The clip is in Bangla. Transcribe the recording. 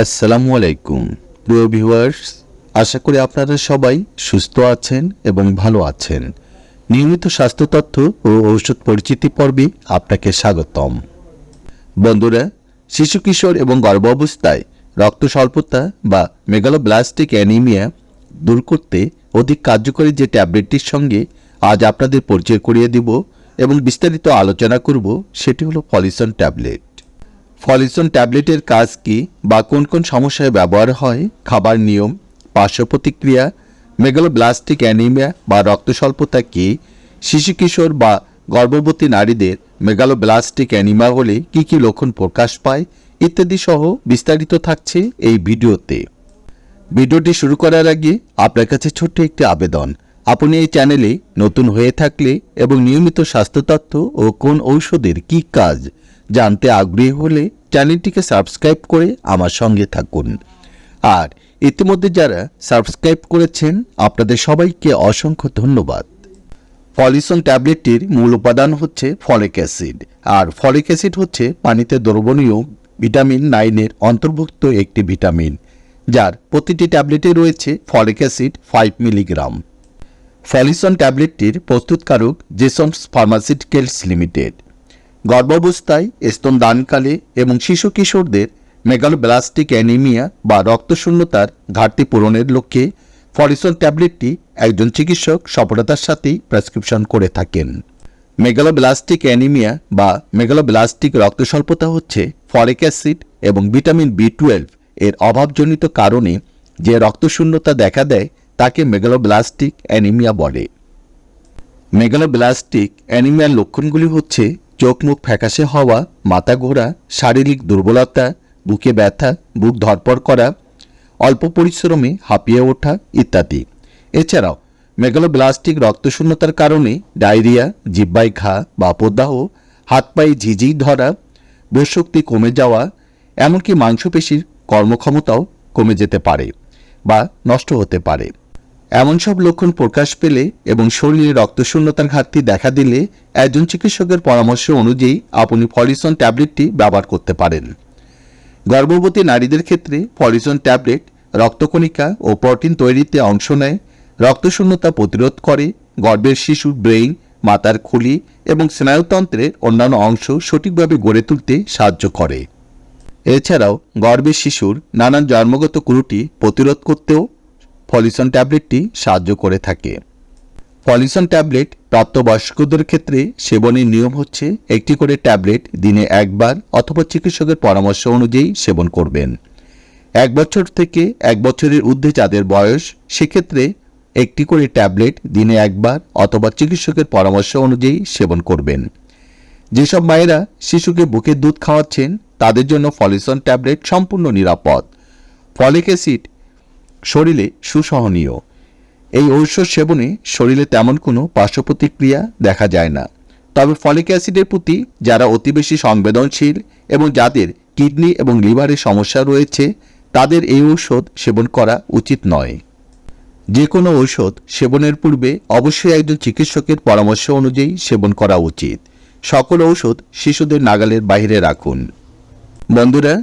আসসালামু আলাইকুম। প্রিয় ভিউয়ার্স, আশা করি আপনারা সবাই সুস্থ আছেন এবং ভালো আছেন। নিয়মিত স্বাস্থ্য তথ্য ও ঔষধ পরিচিতি পর্বে আপনাকে স্বাগতম। বন্ধুরা, শিশু কিশোর এবং গর্ভাবস্থায় রক্ত স্বল্পতা বা মেগালোব্লাস্টিক অ্যানিমিয়া দূর করতে অধিক কার্যকরী যে ট্যাবলেটটির সঙ্গে আজ আপনাদের পরিচয় করিয়ে দিব এবং বিস্তারিত আলোচনা করব, সেটি হলো পলিসন ট্যাবলেট। ফলিসন ট্যাবলেটের কাজ কি বা কোন কোন সমস্যায় ব্যবহার হয়? খাবার নিয়ম, পার্শ্ব প্রতিক্রিয়া, মেগালোব্লাস্টিক অ্যানিমিয়া বা রক্ত স্বল্পতা কি? শিশু কিশোর বা গর্ভবতী নারীদের মেগালোব্লাস্টিক অ্যানিমিয়া হলে কি কি লক্ষণ প্রকাশ পায়? ইত্যাদি সহ বিস্তারিত থাকছে এই ভিডিওতে। ভিডিওটি শুরু করার আগে আপনার কাছে ছোট্ট একটি আবেদন। আপনি এই চ্যানেলে নতুন হয়ে থাকলে এবং নিয়মিত স্বাস্থ্য তথ্য ও কোন ঔষধের কি কাজ জানতে আগ্রহী হলে চ্যানেলটিকে সাবস্ক্রাইব করে আমার সঙ্গে থাকুন। আর ইতিমধ্যে যারা সাবস্ক্রাইব করেছেন, আপনাদের সবাইকে অসংখ্য ধন্যবাদ। ফলিসন ট্যাবলেটটির মূল উপাদান হচ্ছে ফলিক অ্যাসিড, আর ফলিক অ্যাসিড হচ্ছে পানিতে দ্রবণীয় ভিটামিন নাইনের অন্তর্ভুক্ত একটি ভিটামিন, যার প্রতিটি ট্যাবলেটে রয়েছে folic acid five milligram. Folison ট্যাবলেটটির প্রস্তুতকারক জেসন্স ফার্মাসিউটিক্যালস লিমিটেড। গর্ভাবস্থায় স্তন দানকালে এবং শিশু কিশোরদের মেগালোব্লাস্টিক অ্যানিমিয়া বা রক্তশূন্যতার ঘাটতি পূরণের লক্ষ্যে ফলিসন ট্যাবলেটটি একজন চিকিৎসক সফলতার সাথেই প্রেসক্রিপশন করে থাকেন। মেগালোব্লাস্টিক অ্যানিমিয়া বা মেগালোব্লাস্টিক রক্তস্বল্পতা হচ্ছে ফলিক অ্যাসিড এবং ভিটামিন বি টুয়েলভ এর অভাবজনিত কারণে যে রক্তশূন্যতা দেখা দেয় তাকে মেগালোব্লাস্টিক অ্যানিমিয়া বলে। মেগালোব্লাস্টিক অ্যানিমিয়ার লক্ষণগুলি হচ্ছে চোখ মুখ ফ্যাকাশে হওয়া, মাথা ঘোরা, শারীরিক দুর্বলতা, বুকে ব্যথা, বুক ধরপড় করা, অল্প পরিশ্রমে হাঁপিয়ে ওঠা ইত্যাদি। এছাড়াও, মেগালোব্লাস্টিক রক্তশূন্যতার কারণে ডায়রিয়া জিব্বাই ঘা বা প্রদাহ হাত পায়ে ঝিঝি ধরা বোধশক্তি কমে যাওয়া, এমনকি মাংসপেশির কর্মক্ষমতাও কমে যেতে পারে বা নষ্ট হতে পারে। এমন সব লক্ষণ প্রকাশ পেলে এবং শরীরে রক্তশূন্যতার ঘাটতি দেখা দিলে একজন চিকিৎসকের পরামর্শ অনুযায়ী আপনি ফলিসন ট্যাবলেটটি ব্যবহার করতে পারেন। গর্ভবতী নারীদের ক্ষেত্রে ফলিসন ট্যাবলেট রক্তকণিকা ও প্রোটিন তৈরিতে অংশ নেয়, রক্তশূন্যতা প্রতিরোধ করে, গর্ভের শিশুর ব্রেইন, মাতার খুলি এবং স্নায়ুতন্ত্রের অন্যান্য অংশ সঠিকভাবে গড়ে তুলতে সাহায্য করে। এছাড়াও গর্ভের শিশুর নানান জন্মগত ত্রুটি প্রতিরোধ করতেও ফলিসন ট্যাবলেটটি সাহায্য করে থাকে। ফলিসন ট্যাবলেট প্রাপ্তবয়স্কদের ক্ষেত্রে সেবনের নিয়ম হচ্ছে একটি করে ট্যাবলেট দিনে একবার অথবা চিকিৎসকের পরামর্শ অনুযায়ী সেবন করবেন। এক বছর থেকে এক বছরের ঊর্ধ্বে যাদের বয়স, সেক্ষেত্রে একটি করে ট্যাবলেট দিনে একবার অথবা চিকিৎসকের পরামর্শ অনুযায়ী সেবন করবেন। যেসব মায়েরা শিশুকে বুকের দুধ খাওয়াচ্ছেন, তাদের জন্য ফলিসন ট্যাবলেট সম্পূর্ণ নিরাপদ। ফলিক অ্যাসিড শরীরে সুসহনীয়। এই ঔষধ সেবনে শরীরে তেমন কোনো পার্শ্ব প্রতিক্রিয়া দেখা যায় না। তবে ফলিক অ্যাসিডের প্রতি যারা অতি বেশি সংবেদনশীল এবং যাদের কিডনি এবং লিভারের সমস্যা রয়েছে, তাদের এই ঔষধ সেবন করা উচিত নয়। যে কোনো ঔষধ সেবনের পূর্বে অবশ্যই একজন চিকিৎসকের পরামর্শ অনুযায়ী সেবন করা উচিত। সকল ঔষধ শিশুদের নাগালের বাইরে রাখুন। বন্ধুরা